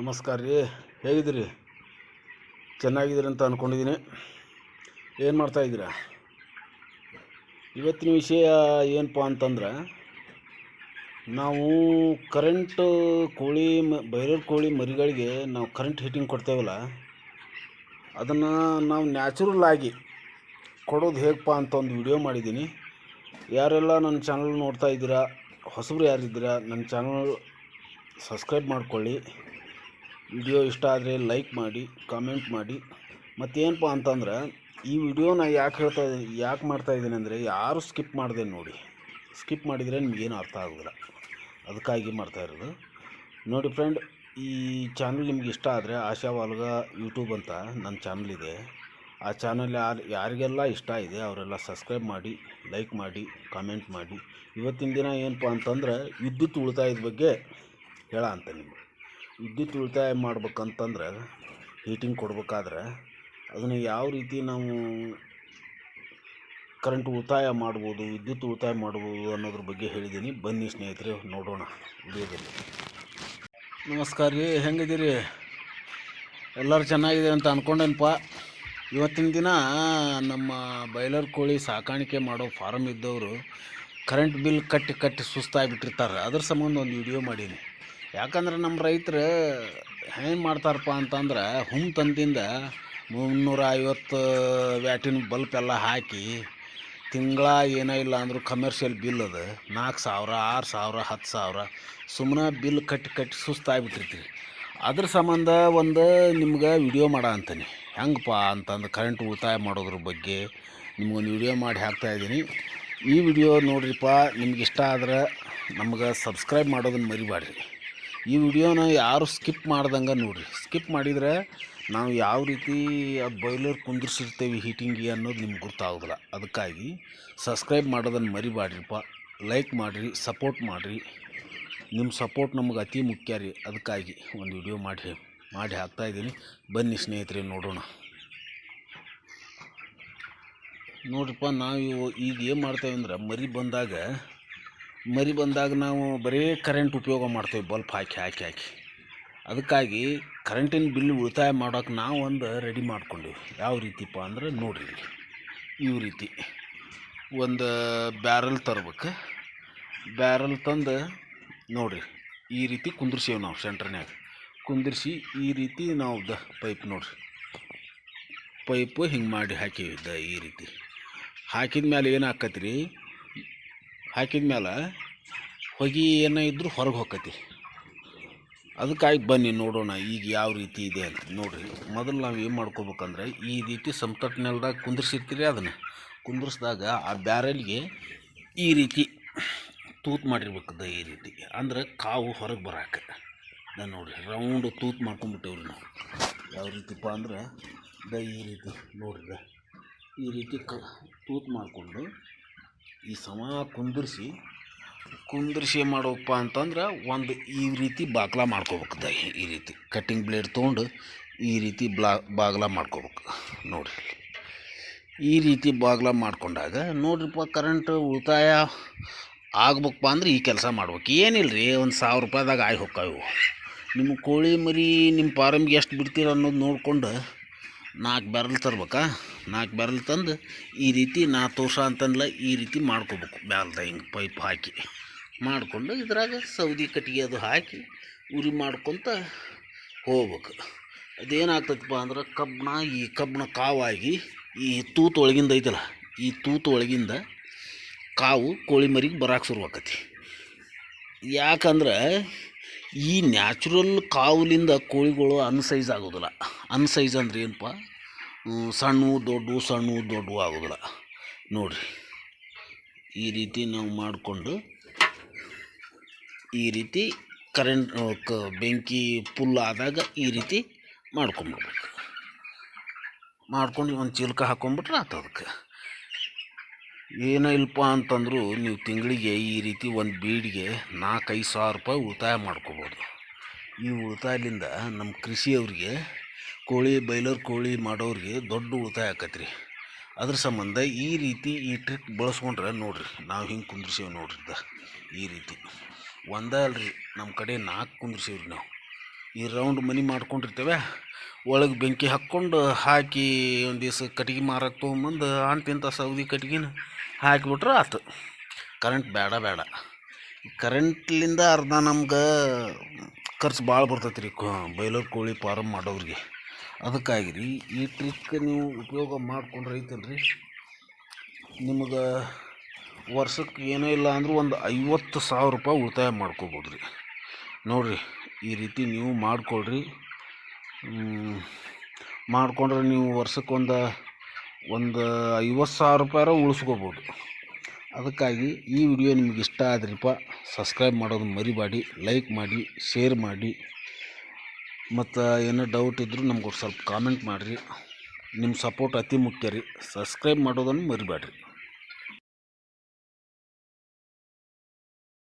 ನಮಸ್ಕಾರ ರೀ. ಹೇಗಿದ್ದೀರಿ? ಚೆನ್ನಾಗಿದ್ದೀರಿ ಅಂತ ಅಂದ್ಕೊಂಡಿದ್ದೀನಿ ಏನು ಮಾಡ್ತಾಯಿದ್ದೀರಾ ಇವತ್ತಿನ ವಿಷಯ ಏನಪ್ಪ ಅಂತಂದ್ರೆ, ನಾವು ಕರೆಂಟ್ ಕೋಳಿ ಮ ಬೈಲರ್ ಕೋಳಿ ಮರಿಗಳಿಗೆ ನಾವು ಕರೆಂಟ್ ಹೀಟಿಂಗ್ ಕೊಡ್ತೇವಲ್ಲ, ಅದನ್ನು ನಾವು ನ್ಯಾಚುರಲ್ ಆಗಿ ಕೊಡೋದು ಹೇಗಪ್ಪ ಅಂತ ಒಂದು ವಿಡಿಯೋ ಮಾಡಿದ್ದೀನಿ. ಯಾರೆಲ್ಲ ನನ್ನ ಚಾನಲ್ ನೋಡ್ತಾ ಇದ್ದೀರಾ, ಹೊಸಬ್ರು ಯಾರಿದ್ದೀರಾ, ನನ್ನ ಚಾನಲ್ ಸಬ್ಸ್ಕ್ರೈಬ್ ಮಾಡ್ಕೊಳ್ಳಿ. ವಿಡಿಯೋ ಇಷ್ಟ ಆದರೆ ಲೈಕ್ ಮಾಡಿ ಕಾಮೆಂಟ್ ಮಾಡಿ. ಮತ್ತೇನಪ್ಪ ಅಂತಂದ್ರೆ, ಈ ವಿಡಿಯೋನ ಯಾಕೆ ಹೇಳ್ತಾ ಯಾಕೆ ಮಾಡ್ತಾ ಇದ್ದೀನಿ ಅಂದರೆ ಯಾರು ಸ್ಕಿಪ್ ಮಾಡಿದೆ ನೋಡಿ. ಸ್ಕಿಪ್ ಮಾಡಿದರೆ ನಿಮಗೇನು ಅರ್ಥ ಆಗೋದಿಲ್ಲ. ಅದಕ್ಕಾಗಿ ಮಾಡ್ತಾ ಇರೋದು. ನೋಡಿ ಫ್ರೆಂಡ್ ಈ ಚಾನಲ್ ನಿಮ್ಗೆ ಇಷ್ಟ ಆದರೆ ಆಶಾ ವಾಲ್ಗ ಯೂಟ್ಯೂಬ್ ಅಂತ ನನ್ನ ಚಾನಲ್ ಇದೆ. ಆ ಚಾನಲ್ ಯಾರು, ಯಾರಿಗೆಲ್ಲ ಇಷ್ಟ ಇದೆ ಅವರೆಲ್ಲ ಸಬ್ಸ್ಕ್ರೈಬ್ ಮಾಡಿ ಲೈಕ್ ಮಾಡಿ ಕಾಮೆಂಟ್ ಮಾಡಿ. ಇವತ್ತಿನ ದಿನ ಏನಪ್ಪ ಅಂತಂದ್ರೆ ವಿದ್ಯುತ್ ಉಳಿತಾಯದ ಬಗ್ಗೆ ಹೇಳ ಅಂತ ನಿಮ್ಗೆ. ವಿದ್ಯುತ್ ಉಳಿತಾಯ ಮಾಡ್ಬೇಕಂತಂದ್ರೆ ಹೀಟಿಂಗ್ ಕೊಡ್ಬೇಕಾದ್ರೆ ಅದನ್ನು ಯಾವ ರೀತಿ ನಾವು ಕರೆಂಟ್ ಉಳಿತಾಯ ಮಾಡ್ಬೋದು, ವಿದ್ಯುತ್ ಉಳಿತಾಯ ಮಾಡ್ಬೋದು ಅನ್ನೋದ್ರ ಬಗ್ಗೆ ಹೇಳಿದ್ದೀನಿ. ಬನ್ನಿ ಸ್ನೇಹಿತರೆ, ನೋಡೋಣ ವಿಡಿಯೋದಲ್ಲಿ. ನಮಸ್ಕಾರ ರೀ, ಹೆಂಗಿದ್ದೀರಿ? ಎಲ್ಲರೂ ಚೆನ್ನಾಗಿದೆ ಅಂತ ಅಂದ್ಕೊಂಡೇನಪ್ಪ ಇವತ್ತಿನ ದಿನ ನಮ್ಮ ಬೈಲರ್ ಕೋಳಿ ಸಾಕಾಣಿಕೆ ಮಾಡೋ ಫಾರಮ್ ಇದ್ದವರು ಕರೆಂಟ್ ಬಿಲ್ ಕಟ್ಟಿ ಕಟ್ಟಿ ಸುಸ್ತಾಗಿಬಿಟ್ಟಿರ್ತಾರೆ. ಅದ್ರ ಸಂಬಂಧ ಒಂದು ವಿಡಿಯೋ ಮಾಡೀನಿ. ಯಾಕಂದ್ರೆ ನಮ್ಮ ರೈತರು ಹೆಂಗೆ ಮಾಡ್ತಾರಪ್ಪ ಅಂತಂದ್ರೆ ಹುಮ್ ತಂದಿಂದ ಮುನ್ನೂರ ಐವತ್ತು ವ್ಯಾಟಿನ ಬಲ್ಪ್ ಎಲ್ಲ ಹಾಕಿ ತಿಂಗಳ ಏನೋ ಇಲ್ಲ ಅಂದರೂ ಕಮರ್ಷಿಯಲ್ ಬಿಲ್ ಅದು. ನಾಲ್ಕು ಸಾವಿರ, ಆರು ಸಾವಿರ, ಹತ್ತು ಸಾವಿರ ಸುಮ್ಮನೆ ಬಿಲ್ ಕಟ್ಟಿ ಕಟ್ಟಿ ಸುಸ್ತಾಗ್ಬಿಟ್ಟಿರ್ತೀವಿ. ಅದ್ರ ಸಂಬಂಧ ಒಂದು ನಿಮ್ಗೆ ವಿಡಿಯೋ ಮಾಡ ಅಂತೀನಿ. ಹೆಂಗಪ್ಪ ಅಂತಂದು ಕರೆಂಟ್ ಉಳಿತಾಯ ಮಾಡೋದ್ರ ಬಗ್ಗೆ ನಿಮ್ಗೊಂದು ವಿಡಿಯೋ ಮಾಡಿ ಹಾಕ್ತಾಯಿದ್ದೀನಿ ಈ ವಿಡಿಯೋ ನೋಡ್ರಿಪ್ಪ, ನಿಮ್ಗೆ ಇಷ್ಟ ಆದ್ರೆ ನಮ್ಗೆ ಸಬ್ಸ್ಕ್ರೈಬ್ ಮಾಡೋದನ್ನು ಮರಿಬೇಡ್ರಿ ಈ ವಿಡಿಯೋನ ಯಾರು ಸ್ಕಿಪ್ ಮಾಡ್ದಂಗೆ ನೋಡಿರಿ. ಸ್ಕಿಪ್ ಮಾಡಿದರೆ ನಾವು ಯಾವ ರೀತಿ ಆ ಬಾಯ್ಲರ್ ಕುಂದಿರ್ಸಿರ್ತೇವೆ ಹೀಟಿಂಗಿಗೆ ಅನ್ನೋದು ನಿಮ್ಗೆ ಗೊತ್ತಾಗೋದಿಲ್ಲ ಅದಕ್ಕಾಗಿ ಸಬ್ಸ್ಕ್ರೈಬ್ ಮಾಡೋದನ್ನು ಮರಿಬೇಡ್ರಿಪ್ಪ ಲೈಕ್ ಮಾಡಿರಿ ಸಪೋರ್ಟ್ ಮಾಡಿರಿ. ನಿಮ್ಮ ಸಪೋರ್ಟ್ ನಮಗೆ ಅತಿ ಮುಖ್ಯ ರೀ. ಅದಕ್ಕಾಗಿ ಒಂದು ವಿಡಿಯೋ ಮಾಡಿ ಮಾಡಿ ಹಾಕ್ತಾಯಿದ್ದೀನಿ ಬನ್ನಿ ಸ್ನೇಹಿತರೆ, ನೋಡೋಣ. ನೋಡ್ರಿಪ್ಪ ನಾವು ಈಗ ಏನು ಮಾಡ್ತೇವೆ ಅಂದ್ರೆ ಮರಿ ಬಂದಾಗ ಮರಿ ಬಂದಾಗ ನಾವು ಬರೀ ಕರೆಂಟ್ ಉಪಯೋಗ ಮಾಡ್ತೇವೆ ಬಲ್ಪ್ ಹಾಕಿ ಹಾಕಿ ಹಾಕಿ. ಅದಕ್ಕಾಗಿ ಕರೆಂಟಿನ ಬಿಲ್ ಉಳಿತಾಯ ಮಾಡೋಕೆ ನಾವು ಒಂದು ರೆಡಿ ಮಾಡ್ಕೊಂಡೀವಿ. ಯಾವ ರೀತಿಪ್ಪ ಅಂದ್ರೆ ನೋಡಿರಿ ಈ ರೀತಿ. ಒಂದು ಬ್ಯಾರಲ್ ತರ್ಬೇಕು. ಬ್ಯಾರಲ್ ತಂದು ನೋಡಿರಿ, ಈ ರೀತಿ ಕುಂದ್ರಿಸೇವೆ ನಾವು ಸೆಂಟ್ರ್ನ್ಯಾಗ ಕುಂದಿರ್ಸಿ ಈ ರೀತಿ ನಾವು ದ ಪೈಪ್ ನೋಡಿರಿ. ಪೈಪು ಹಿಂಗೆ ಮಾಡಿ ಹಾಕಿವಿ ದ ಈ ರೀತಿ. ಹಾಕಿದ ಮೇಲೆ ಏನು ಆಕತಿ ರೀ ಹಾಕಿದ ಮೇಲೆ ಹೊಗೆ ಏನೋ ಇದ್ದರೂ ಹೊರಗೆ ಹೋಗತಿ ಅದಕ್ಕಾಗಿ ಬನ್ನಿ ನೋಡೋಣ ಈಗ ಯಾವ ರೀತಿ ಇದೆ ಅಂತ. ನೋಡಿರಿ, ಮೊದಲು ನಾವು ಏನು ಮಾಡ್ಕೋಬೇಕಂದ್ರೆ ಈ ರೀತಿ ಸಮತಟ್ಟು ನೆಲದಾಗ ಕುಂದಿರ್ಸಿರ್ತೀರಿ ಅದನ್ನು. ಕುಂದಿರ್ಸಿದಾಗ ಆ ಬ್ಯಾರಲ್ಗೆ ಈ ರೀತಿ ತೂತು ಮಾಡಿರ್ಬೇಕದ ಈ ರೀತಿ. ಅಂದ್ರೆ ಕಾವು ಹೊರಗೆ ಬರಾಕ. ನಾನು ನೋಡಿರಿ, ರೌಂಡ್ ತೂತು ಮಾಡ್ಕೊಂಬಿಟ್ಟೇವ್ರಿ ನಾವು. ಯಾವ ರೀತಿಪ್ಪ ಅಂದ್ರೆ ದ ಈ ರೀತಿ, ನೋಡ್ರಿ ದ. ಈ ರೀತಿ ಕ, ತೂತು ಮಾಡಿಕೊಂಡು ಈ ಸಮ ಕುಂದಿರ್ಸಿ ಕುಂದಿರ್ಸಿ ಮಾಡೋಪ್ಪ ಅಂತಂದ್ರೆ ಒಂದು ಈ ರೀತಿ ಬಾಗ್ಲ ಮಾಡ್ಕೋಬೇಕದ ಈ ರೀತಿ. ಕಟ್ಟಿಂಗ್ ಬ್ಲೇಡ್ ತೊಗೊಂಡು ಈ ರೀತಿ ಬ್ಲಾ, ಬಾಗ್ಲ ಮಾಡ್ಕೋಬೇಕು. ನೋಡಿರಿ ಈ ರೀತಿ ಬಾಗ್ಲ ಮಾಡ್ಕೊಂಡಾಗ ನೋಡ್ರಿಪ್ಪ ಕರೆಂಟ್ ಉಳಿತಾಯ ಆಗ್ಬೇಕಪ್ಪ ಅಂದ್ರೆ ಈ ಕೆಲಸ ಮಾಡ್ಬೇಕು. ಏನಿಲ್ಲ ರೀ ಒಂದು ಸಾವಿರ ರೂಪಾಯಿದಾಗ ಆಗಿ ಹೋಕ್ಕಾವು ನಿಮ್ಮ ಕೋಳಿ ಮರಿ ನಿಮ್ಮ ಪಾರಮ್ಗೆ ಎಷ್ಟು ಬಿಡ್ತೀರ ಅನ್ನೋದು ನೋಡ್ಕೊಂಡು ನಾಲ್ಕು ಬ್ಯಾರಲ್ ತರ್ಬೇಕಾ? ನಾಲ್ಕು ಬ್ಯಾರಲ್ ತಂದು ಈ ರೀತಿ ನಾ ತೋರ್ಸ ಅಂತಂದ್ಲ ಈ ರೀತಿ ಮಾಡ್ಕೋಬೇಕು ಬ್ಯಾಲ್ದ ಹಿಂಗೆ ಪೈಪ್ ಹಾಕಿ. ಮಾಡಿಕೊಂಡು ಇದ್ರಾಗ ಸೌದಿ ಕಟ್ಟಿಗೆ ಅದು ಹಾಕಿ ಉರಿ ಮಾಡ್ಕೊತ ಹೋಗ್ಬೇಕು. ಅದೇನಾಗ್ತೈತಪ್ಪ ಅಂದ್ರೆ ಕಬ್ಬಣ ಈ ಕಬ್ಬಣ ಕಾವಾಗಿ ಈ ತೂತು ಒಳಗಿಂದ ಐತಲ್ಲ, ಈ ತೂತು ಒಳಗಿಂದ ಕಾವು ಕೋಳಿ ಮರಿಗೆ ಬರಾಕೆ ಶುರುವಾಕತಿ ಯಾಕಂದ್ರೆ ಈ ನ್ಯಾಚುರಲ್ ಕಾವಲಿಂದ ಕೋಳಿಗಳು ಅನ್ಸೈಜ್ ಆಗೋದಿಲ್ಲ. ಅನ್ಸೈಜ್ ಅಂದ್ರೆ ಏನಪ್ಪ? ಸಣ್ಣವು ದೊಡ್ಡವು ಸಣ್ಣವು ದೊಡ್ಡವು ಆಗೋದಿಲ್ಲ. ನೋಡಿರಿ. ಈ ರೀತಿ ನಾವು ಮಾಡಿಕೊಂಡು ಈ ರೀತಿ ಕರೆಂಟ್ ಕ, ಬೆಂಕಿ ಪುಲ್ ಆದಾಗ ಈ ರೀತಿ ಮಾಡ್ಕೊಂಬಿಡ್ಬೇಕು ಮಾಡ್ಕೊಂಡು ಒಂದು ಚೀಲಕ ಹಾಕೊಂಡ್ಬಿಟ್ರೆ ಆತು ಅದಕ್ಕೆ. ಏನೋ ಇಲ್ಲಪ್ಪ ಅಂತಂದ್ರು ನೀವು ತಿಂಗಳಿಗೆ ಈ ರೀತಿ ಒಂದು ಬೀಡಿಗೆ ನಾಲ್ಕೈದು ಸಾವಿರ ರೂಪಾಯಿ ಉಳಿತಾಯ ಮಾಡ್ಕೋಬೋದು. ಈ ಉಳಿತಾಯದಿಂದ ನಮ್ಮ ಕೃಷಿಯವ್ರಿಗೆ ಕೋಳಿ, ಬೈಲರ್ ಕೋಳಿ ಮಾಡೋರಿಗೆ ದೊಡ್ಡ ಉಳಿತಾಯ ಆಕತ್ರಿ. ಅದ್ರ ಸಂಬಂಧ ಈ ರೀತಿ ಈ ಟ್ರಿಕ್ ಬಳಸ್ಕೊಂಡ್ರೆ ನೋಡಿರಿ, ನಾವು ಹಿಂಗೆ ಕುಂದ್ರಿಸೇವೆ ನೋಡ್ರಿ ಈ ರೀತಿ. ಒಂದೇ ಅಲ್ರಿ ನಮ್ಮ ಕಡೆ ನಾಲ್ಕು ಕುಂದ್ರಿಸೇವ್ರಿ ನಾವು. ಈ ರೌಂಡ್ ಮನಿ ಮಾಡ್ಕೊಂಡಿರ್ತೇವೆ. ಒಳಗೆ ಬೆಂಕಿ ಹಾಕ್ಕೊಂಡು ಹಾಕಿ ಒಂದು ದಿವ್ಸ ಕಟ್ಗೆ ಮಾರಕ್ಕೆ ತೊಗೊಂಬಂದು ಅಂತಿಂಥ ಸೌದಿ ಕಟ್ಗಿನ ಹಾಕಿಬಿಟ್ರೆ ಆತು. ಕರೆಂಟ್ ಬೇಡ ಬೇಡ. ಕರೆಂಟ್ಲಿಂದ ಅರ್ಧ ನಮ್ಗೆ ಖರ್ಚು ಭಾಳ ಬರ್ತೈತೆ ರೀ ಬೈಲರ್ ಕೋಳಿ ಫಾರಮ್ ಮಾಡೋರಿಗೆ ಅದಕ್ಕಾಗಿ ರೀ ಈ ಟ್ರಿಕ್ ನೀವು ಉಪಯೋಗ ಮಾಡ್ಕೊಂಡ್ರೆ ಐತಲ್ರಿ ನಿಮಗೆ ವರ್ಷಕ್ಕೆ ಏನೂ ಇಲ್ಲ ಅಂದರೂ ಒಂದು ಐವತ್ತು ಸಾವಿರ ರೂಪಾಯಿ ಉಳಿತಾಯ ಮಾಡ್ಕೋಬೋದು ರೀ ನೋಡಿರಿ, ಈ ರೀತಿ ನೀವು ಮಾಡಿಕೊಳ್ರಿ. ಮಾಡಿಕೊಂಡ್ರೆ ನೀವು ವರ್ಷಕ್ಕೆ ಒಂದು ಒಂದು ಐವತ್ತು ಸಾವಿರ ರೂಪಾಯಾರ ಉಳಿಸ್ಕೋಬೋದು. ಅದಕ್ಕಾಗಿ ಈ ವಿಡಿಯೋ ನಿಮ್ಗೆ ಇಷ್ಟ ಆದ್ರಿಪ್ಪ, ಸಬ್ಸ್ಕ್ರೈಬ್ ಮಾಡೋದು ಮರಿಬೇಡಿ, ಲೈಕ್ ಮಾಡಿ, ಶೇರ್ ಮಾಡಿ. ಮತ್ತು ಏನೋ ಡೌಟ್ ಇದ್ದರೂ ನಮ್ಗೆ ಸ್ವಲ್ಪ ಕಾಮೆಂಟ್ ಮಾಡಿರಿ. ನಿಮ್ಮ ಸಪೋರ್ಟ್ ಅತಿ ಮುಖ್ಯ ರೀ. ಸಬ್ಸ್ಕ್ರೈಬ್ ಮಾಡೋದನ್ನು ಮರಿಬೇಡ್ರಿ.